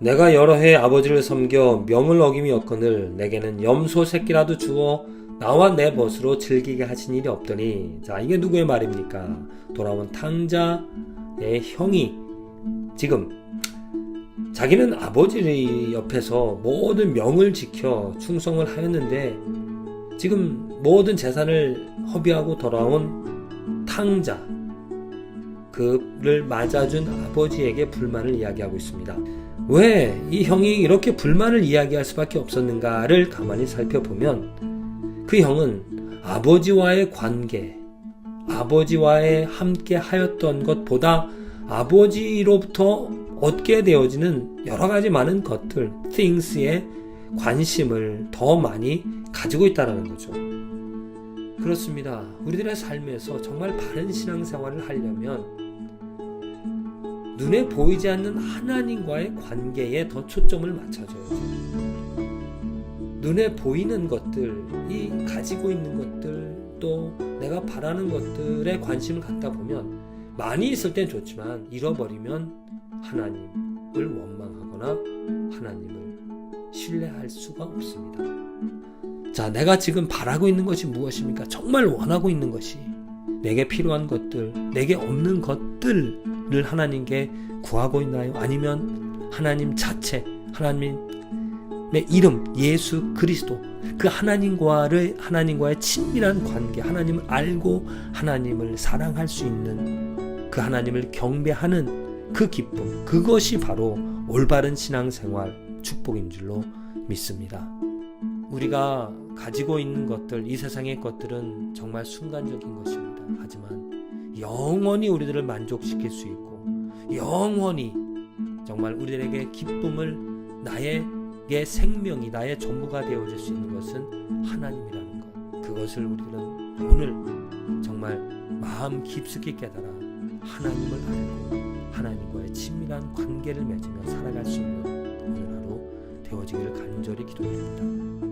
내가 여러 해 아버지를 섬겨 명을 어김이 없거늘 내게는 염소 새끼라도 주어 나와 내 벗으로 즐기게 하신 일이 없더니 자 이게 누구의 말입니까? 돌아온 탕자의 형이 지금 자기는 아버지 옆에서 모든 명을 지켜 충성을 하였는데 지금 모든 재산을 허비하고 돌아온 탕자 그를 맞아준 아버지에게 불만을 이야기하고 있습니다. 왜 이 형이 이렇게 불만을 이야기할 수밖에 없었는가를 가만히 살펴보면 그 형은 아버지와의 관계, 아버지와의 함께 하였던 것보다 아버지로부터 얻게 되어지는 여러 가지 많은 것들, things에 관심을 더 많이 가지고 있다는 거죠. 그렇습니다. 우리들의 삶에서 정말 바른 신앙생활을 하려면 눈에 보이지 않는 하나님과의 관계에 더 초점을 맞춰줘야죠. 눈에 보이는 것들, 이 가지고 있는 것들, 또 내가 바라는 것들에 관심을 갖다 보면 많이 있을 땐 좋지만 잃어버리면 하나님을 원망하거나 하나님을 신뢰할 수가 없습니다. 자, 내가 지금 바라고 있는 것이 무엇입니까? 정말 원하고 있는 것이 내게 필요한 것들, 내게 없는 것들 을 하나님께 구하고 있나요? 아니면 하나님 자체, 하나님의 이름, 예수 그리스도, 그 하나님과의 하나님과의 친밀한 관계, 하나님을 알고 하나님을 사랑할 수 있는 그 하나님을 경배하는 그 기쁨, 그것이 바로 올바른 신앙생활 축복인 줄로 믿습니다. 우리가 가지고 있는 것들, 이 세상의 것들은 정말 순간적인 것입니다. 하지만 영원히 우리들을 만족시킬 수 있고, 영원히 정말 우리들에게 기쁨을 나에게 생명이 나의 전부가 되어질 수 있는 것은 하나님이라는 것. 그것을 우리들은 오늘 정말 마음 깊숙이 깨달아 하나님을 알고 하나님과의 친밀한 관계를 맺으며 살아갈 수 있는 오늘 하루 되어지기를 간절히 기도드립니다.